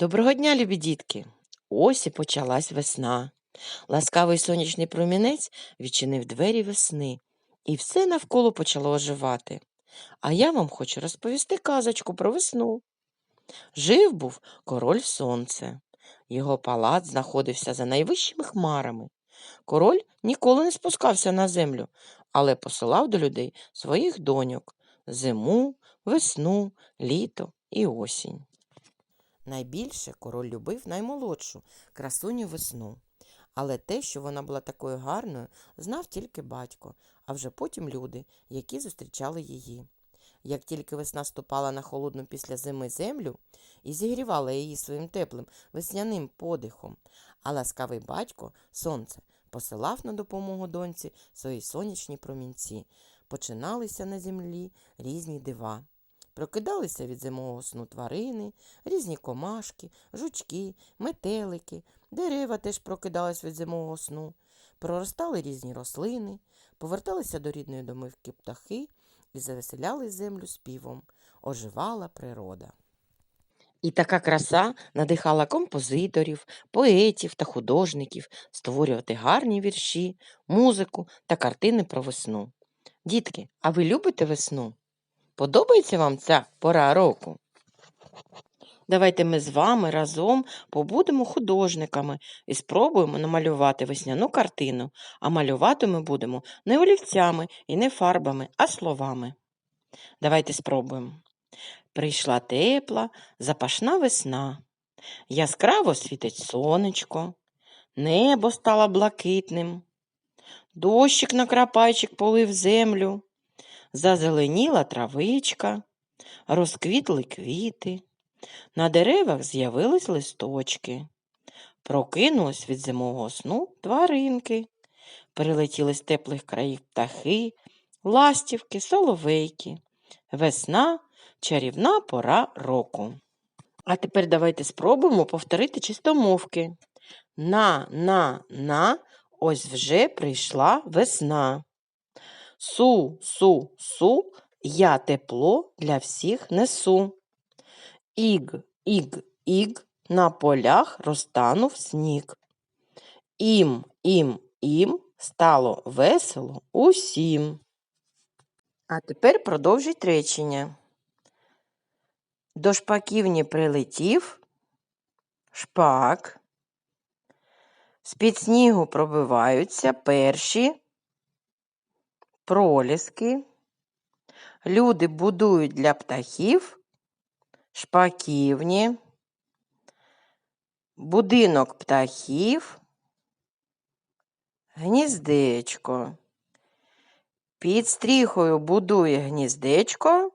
Доброго дня, любі дітки! Ось і почалась весна. Ласкавий сонячний промінець відчинив двері весни, і все навколо почало оживати. А я вам хочу розповісти казочку про весну. Жив був король сонце. Його палац знаходився за найвищими хмарами. Король ніколи не спускався на землю, але посилав до людей своїх доньок зиму, весну, літо і осінь. Найбільше король любив наймолодшу красуню весну. Але те, що вона була такою гарною, знав тільки батько, а вже потім люди, які зустрічали її. Як тільки весна ступала на холодну після зими землю і зігрівала її своїм теплим весняним подихом, а ласкавий батько, сонце, посилав на допомогу доньці свої сонячні промінці. Починалися на землі різні дива. Прокидалися від зимового сну тварини, різні комашки, жучки, метелики, дерева теж прокидались від зимового сну, проростали різні рослини, поверталися до рідної домивки птахи і завеселяли землю співом. Оживала природа. І така краса надихала композиторів, поетів та художників створювати гарні вірші, музику та картини про весну. Дітки, а ви любите весну? Подобається вам ця пора року? Давайте ми з вами разом побудемо художниками і спробуємо намалювати весняну картину, а малювати ми будемо не олівцями і не фарбами, а словами. Давайте спробуємо. Прийшла тепла, запашна весна. Яскраво світить сонечко, небо стало блакитним. Дощик на крапайчик полив землю, зазеленіла травичка, розквітли квіти, на деревах з'явились листочки. Прокинулись від зимового сну тваринки, прилетіли з теплих країв птахи, ластівки, соловейки. Весна чарівна пора року. А тепер давайте спробуємо повторити чистомовки. На, на, на, ось вже прийшла весна. Су, су, су, я тепло для всіх несу. Іг, іг, іг, на полях розтанув сніг. Ім, ім, ім, стало весело усім. А тепер продовжіть речення. До шпаківні прилетів шпак. З-під снігу пробиваються перші проліски. Люди будують для птахів шпаківні, будинок птахів, гніздечко. Під стріхою будує гніздечко.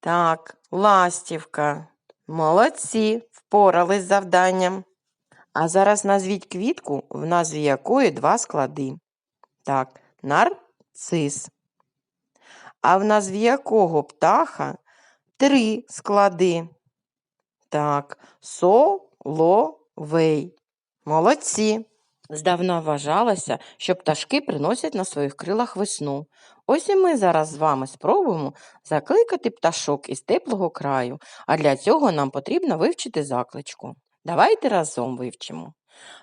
Так, ластівка. Молодці, впорались з завданням. А зараз назвіть квітку, в назві якої два склади. Так, нарцис. А в назві якого птаха три склади. Так, соловей. Молодці. Здавна вважалося, що пташки приносять на своїх крилах весну. Ось і ми зараз з вами спробуємо закликати пташок із теплого краю, а для цього нам потрібно вивчити закличку. Давайте разом вивчимо.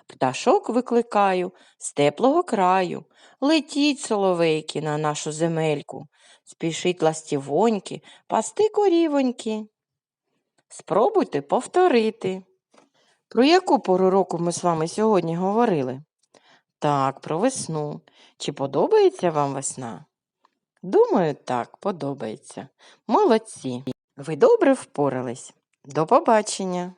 Пташок викликаю з теплого краю, летіть, соловейки, на нашу земельку, спішіть ластівоньки, пасти корівоньки. Спробуйте повторити. Про яку пору року ми з вами сьогодні говорили? Так, про весну. Чи подобається вам весна? Думаю, так, подобається. Молодці. Ви добре впорались. До побачення.